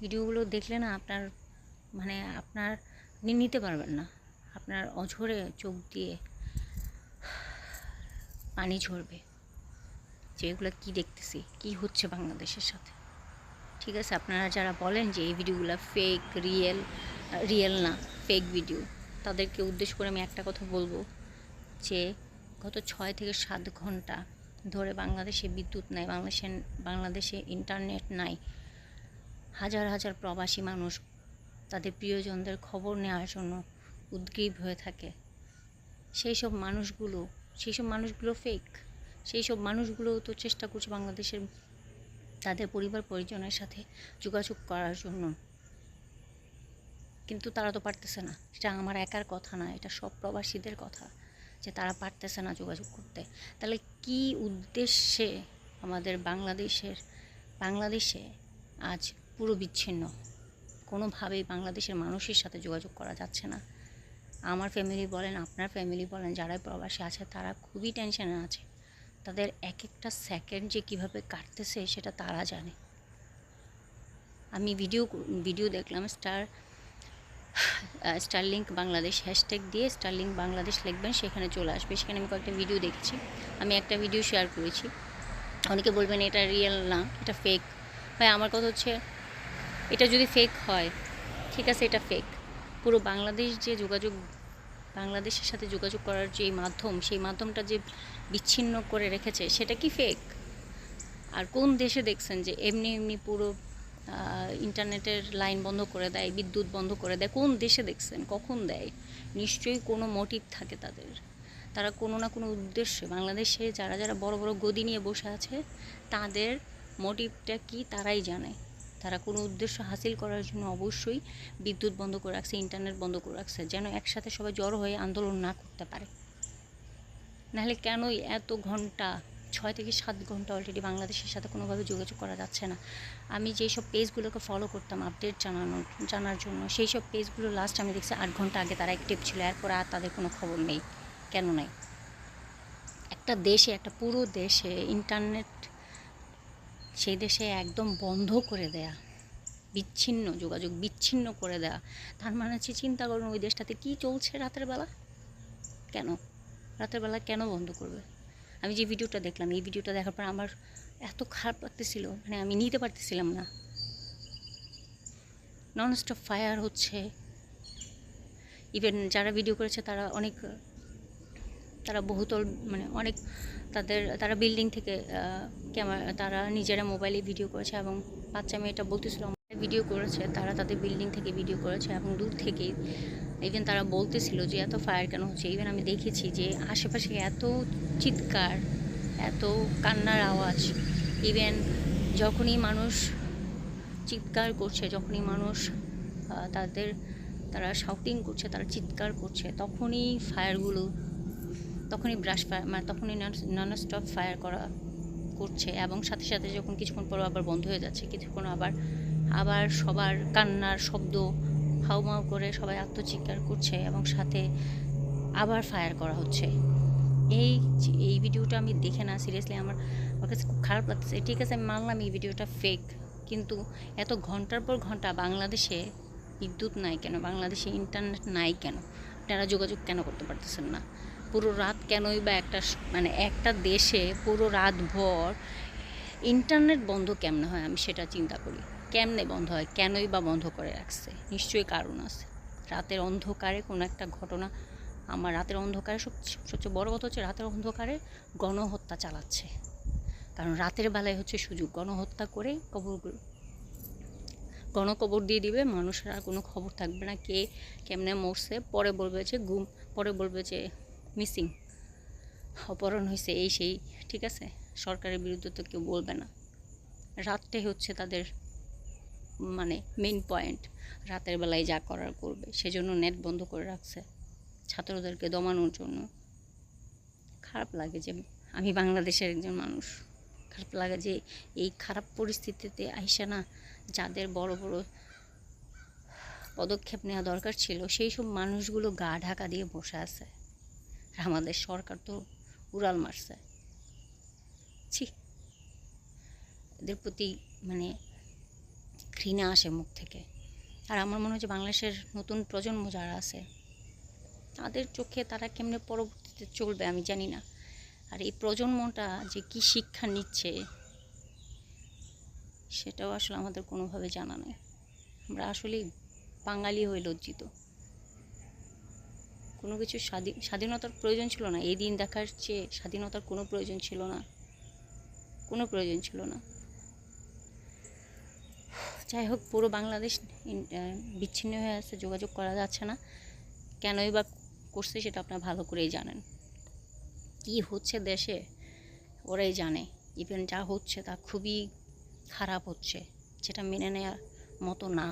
ভিডিওগুলো দেখলে না আপনার মানে আপনার, আপনি নিতে পারবেন না। আপনার অঝরে চোখ দিয়ে পানি ঝরবে। যে এগুলো কী দেখতেছি, কী হচ্ছে বাংলাদেশের সাথে? ঠিক আছে, আপনারা যারা বলেন যে এই ভিডিওগুলো ফেক রিয়েল রিয়েল না ফেক ভিডিও তাদেরকে উদ্দেশ্য করে আমি একটা কথা বলব যে গত ছয় থেকে সাত ঘণ্টা ধরে বাংলাদেশে বিদ্যুৎ নাই বাংলাদেশে বাংলাদেশে ইন্টারনেট নাই হাজার হাজার প্রবাসী মানুষ তাদের প্রিয়জনদের খবর নেওয়ার জন্য উদ্গ্রীব হয়ে থাকে। সেই সব মানুষগুলো, সেই সব মানুষগুলো ফেক সেই সব মানুষগুলো তো চেষ্টা করছে বাংলাদেশের তাদের পরিবার পরিজনের সাথে যোগাযোগ করার জন্য। কিন্তু তারা তো পারতেছে না। এটা আমার একার কথা না, এটা সব প্রবাসীদের কথা যে তারা পারতেছে না যোগাযোগ করতে। তাহলে কি উদ্দেশ্যে আমাদের বাংলাদেশের, বাংলাদেশে আজ পুরো বিচ্ছিন্ন। কোনোভাবেই বাংলাদেশের মানুষের সাথে যোগাযোগ করা যাচ্ছে না। আমার ফ্যামিলি বলেন, আপনার ফ্যামিলি বলেন, যারা প্রবাসী আছে, তারা খুবই টেনশনে আছে। তাদের এক একটা সেকেন্ড যে কীভাবে কাটতেছে, সেটা তারা জানে। আমি ভিডিও ভিডিও দেখলাম স্টার স্টারলিংক বাংলাদেশ হ্যাশট্যাগ দিয়ে স্টারলিংক বাংলাদেশ লিখবেন, সেখানে চলে আসবে। সেখানে আমি কয়েকটা ভিডিও দেখেছি। আমি একটা ভিডিও শেয়ার করেছি। অনেকে বলবেন, এটা রিয়েল না, এটা ফেক ভাই, আমার কথা হচ্ছে এটা যদি ফেক হয়, ঠিক আছে, এটা ফেক পুরো বাংলাদেশ যে যোগাযোগ, বাংলাদেশের সাথে যোগাযোগ করার যে মাধ্যম, সেই মাধ্যমটা যে বিচ্ছিন্ন করে রেখেছে, সেটা কি ফেক আর কোন দেশে দেখছেন যে এমনি এমনি পুরো ইন্টারনেটের লাইন বন্ধ করে দেয়, বিদ্যুৎ বন্ধ করে দেয়, কোন দেশে দেখছেন, কখন দেয়? নিশ্চয়ই কোনো মোটিভ থাকে তাদের। তারা কোনো না কোনো উদ্দেশ্যে, বাংলাদেশে যারা যারা বড় বড় গদি নিয়ে বসে আছে, তাদের মোটিভটা কি তারাই জানে। তারা কোনো উদ্দেশ্য হাসিল করার জন্য অবশ্যই বিদ্যুৎ বন্ধ করে রাখছে ইন্টারনেট বন্ধ করে রাখছে, যেন একসাথে সবাই জড়ো হয়ে আন্দোলন না করতে পারে। নাহলে কেনই এত ঘণ্টা, ছয় থেকে সাত ঘণ্টা অলরেডি বাংলাদেশের সাথে কোনোভাবে যোগাযোগ করা যাচ্ছে না। আমি যেই সব পেজগুলোকে ফলো করতাম আপডেট জানানোর, জানার জন্য, সেই সব পেজগুলো লাস্ট আমি দেখছি আট ঘণ্টা আগে তারা অ্যাক্টিভ ছিল, এরপর আর তাদের কোনো খবর নেই, কেন নাই? একটা দেশে, একটা পুরো দেশে ইন্টারনেট সেই দেশে একদম বন্ধ করে দেয়া, বিচ্ছিন্ন যোগাযোগ বিচ্ছিন্ন করে দেয়া। তার মানে হচ্ছে চিন্তা করুন ওই দেশটাতে কী চলছে রাতের বেলা? কেন? রাতের বেলা কেন বন্ধ করবে? আমি যে ভিডিওটা দেখলাম, এই ভিডিওটা দেখার পর আমার এত খারাপ লাগতেছিল মানে আমি নিতে পারতেছিলাম না। নন স্টপ ফায়ার হচ্ছে। ইভেন যারা ভিডিও করেছে তারা অনেক তারা বহুতল মানে অনেক তাদের, তারা বিল্ডিং থেকে ক্যামেরা তারা নিজেরা মোবাইলে ভিডিও করেছে এবং বাচ্চা মেয়েটা বলতেছিল ভিডিও করেছে। তারা তাদের বিল্ডিং থেকে ভিডিও করেছে এবং দূর থেকে ইভেন তারা বলতেছিল যে, এত ফায়ার কেন হচ্ছে? ইভেন আমি দেখেছি যে, আশেপাশে এত চিৎকার, এত কান্নার আওয়াজ। ইভেন যখনই মানুষ চিৎকার করছে, যখনই মানুষ তাদের, তারা শাউটিং করছে, তারা চিৎকার করছে, তখনই ফায়ারগুলো তখনই ব্রাশ ফায়ার মানে তখনই নন স্টপ ফায়ার করা করছে এবং সাথে সাথে যখন কিছুক্ষণ পর আবার বন্ধ হয়ে যাচ্ছে, কিছুক্ষণ আবার আবার সবার কান্নার শব্দ, হাউমাউ করে সবাই আত্মচিৎকার করছে এবং সাথে আবার ফায়ার করা হচ্ছে। এই এই ভিডিওটা আমি দেখে না সিরিয়াসলি আমার আমার কাছে খুব খারাপ লাগতেছে। ঠিক আছে, আমি মানলাম এই ভিডিওটা ফেক কিন্তু এত ঘণ্টার পর ঘণ্টা বাংলাদেশে বিদ্যুৎ নাই কেন? বাংলাদেশে ইন্টারনেট নাই কেন? আপনারা যোগাযোগ কেন করতে পারতেছেন না? পুরো রাত কেনই বা একটা মানে একটা দেশে পুরো রাত ভর ইন্টারনেট বন্ধ কেমনে হয় আমি সেটা চিন্তা করি। কেমনে বন্ধ হয়? কেনই বা বন্ধ করে রাখছে? নিশ্চয়ই কারণ আছে। রাতের অন্ধকারে কোনো একটা ঘটনা, আমার রাতের অন্ধকারে সবচেয়ে সবচেয়ে বড় কথা হচ্ছে রাতের অন্ধকারে গণহত্যা চালাচ্ছে। কারণ রাতের বেলায় হচ্ছে সুযোগ। গণহত্যা করে কবর গণকবর দিয়ে দিবে, মানুষের আর কোনো খবর থাকবে না। কে কেমনে মরছে? পরে বলবে যে গুম পরে বলবে যে মিসিং। অপহরণ হয়েছে এই সেই, ঠিক আছে? সরকারের বিরুদ্ধে তো কেউ বলবে না। রাতটাই হচ্ছে তাদের মানে মেন পয়েন্ট রাতের বেলায় যা করার করবে, সেজন্য নেট বন্ধ করে রাখছে ছাত্রদেরকে দমানোর জন্য। খারাপ লাগে যে আমি বাংলাদেশের একজন মানুষ। খারাপ লাগে যে এই খারাপ পরিস্থিতিতে আইসা না যাদের বড় বড় পদক্ষেপ নেওয়া দরকার ছিল, সেই সব মানুষগুলো গা ঢাকা দিয়ে বসে আছে। আমাদের সরকার তো উড়াল মারছে। ছি। এদের প্রতি মানে ঘৃণা আসে মুখ থেকে। আর আমার মনে যে বাংলাদেশের নতুন প্রজন্ম যারা আছে, তাদের চোখে তারা কেমনে পরবর্তীতে চলবে আমি জানি না। আর এই প্রজন্মটা যে কি শিক্ষা নিচ্ছে, সেটাও আসলে আমাদের কোনোভাবে জানা নেই। আমরা আসলেই বাঙালি হয়ে লজ্জিত। কোনো কিছু স্বাধীন স্বাধীনতার প্রয়োজন ছিল না। এই দিন দেখার চেয়ে স্বাধীনতার কোনো প্রয়োজন ছিল না। কোনো প্রয়োজন ছিল না। যাই হোক, পুরো বাংলাদেশ বিচ্ছিন্ন হয়ে আছে, যোগাযোগ করা যাচ্ছে না। কেনই বা করছে সেটা আপনারা ভালো করেই জানেন। কি হচ্ছে দেশে, ওরাই জানে। ইভেন যা হচ্ছে তা খুবই খারাপ হচ্ছে, যেটা মেনে নেওয়ার মতো না।